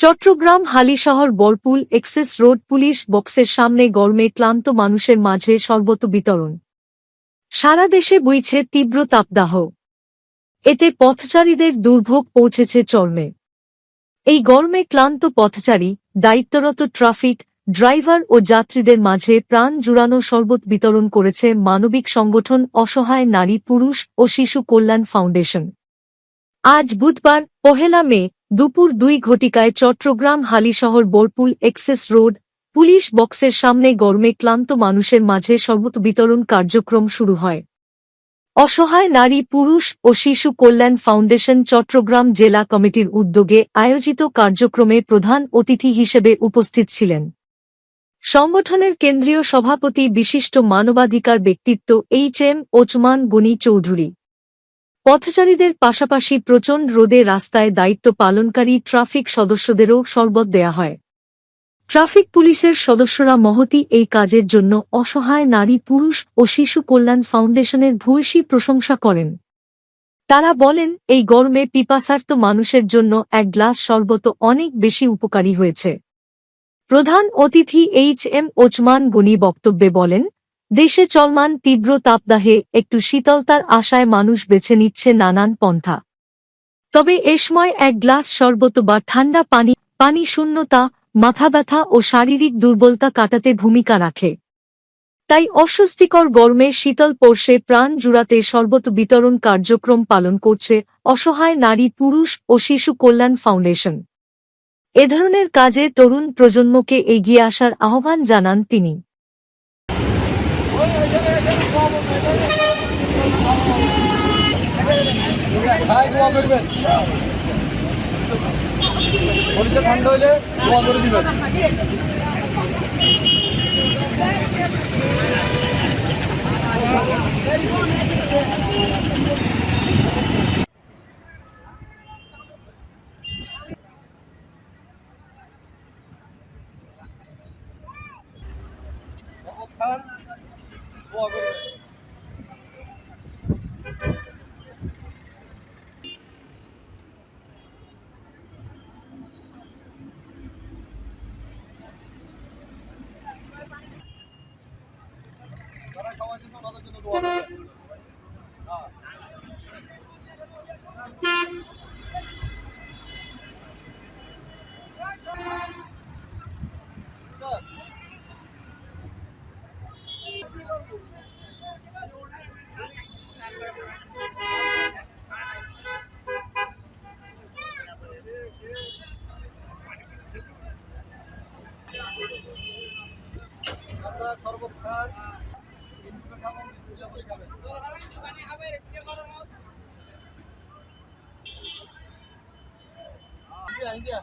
Chattogram Halishahar Borpul access road police বক্সের সামনে গরমে ক্লান্ত মানুষের মাঝে সর্বত বিতরণ। সারা দেশে বইছে তীব্র তাপদাহ। এতে পথচারীদের দুর্ভোগ পৌঁছেছে চর্মে। এই গরমে ক্লান্ত পথচারী, দায়িত্বরত ট্রাফিক, ড্রাইভার ও যাত্রীদের মাঝে প্রাণ জুড়ানো শরবত বিতরণ করেছে মানবিক সংগঠন অসহায় নারী, পুরুষ ও শিশু কল্যাণ ফাউন্ডেশন। আজ বুধবার, পহেলা মে দুপুর দুই ঘটিকায় Chattogram Halishahar Borpul access road, police বক্সের সামনে গরমে ক্লান্ত মানুষের মাঝে শরবত বিতরণ কার্যক্রম শুরু হয়। অসহায় নারী, পুরুষ ও শিশু কল্যাণ ফাউন্ডেশন চট্টগ্রাম জেলা কমিটির উদ্যোগে আয়োজিত কার্যক্রমে প্রধান অতিথি হিসেবে উপস্থিত ছিলেন। সংগঠনের কেন্দ্রীয় সভাপতি বিশিষ্ট মানবাধিকার ব্যক্তিত্ব এইচ এম ওচমান গনি চৌধুরী। পথচারীদের পাশাপাশি প্রচণ্ড রোদে রাস্তায় দায়িত্ব পালনকারী ট্রাফিক সদস্যদেরও শরবত দেয়া হয়। ট্রাফিক পুলিশের সদস্যরা মহতি এই কাজের জন্য অসহায় নারী, পুরুষ ও শিশু কল্যাণ ফাউন্ডেশনের ভূয়সী প্রশংসা করেন। তারা বলেন, এই গরমে পিপাসার্ত মানুষের জন্য এক গ্লাস শরবত অনেক বেশি উপকারী হয়েছে। প্রধান অতিথি এইচ এম ওচমান গনি বক্তব্যে বলেন দেশে চলমান তীব্র তাপদাহে একটু শীতলতার আশায় মানুষ বেছে নিচ্ছে নানান পন্থা। তবে এ সময় এক গ্লাস শরবত বা ঠান্ডা পানি পানি শূন্যতা, মাথা ব্যথা ও শারীরিক দুর্বলতা কাটাতে ভূমিকা রাখে। তাই অস্বস্তিকর গরমে শীতল পর্ষে প্রাণ জুড়াতে শরবত বিতরণ কার্যক্রম পালন করছে অসহায় নারী, পুরুষ ও শিশু কল্যাণ ফাউন্ডেশন। এ ধরনের কাজে তরুণ প্রজন্মকে এগিয়ে আসার আহ্বান জানান তিনি। ভাই দোয়া করবেন শরীরটা ঠান্ডা হলে দোয়া করে দিবেন খান যারা খাওয়াইতেছে ওনাদের জন্য দোয়া করবেন হ্যাঁ স্যার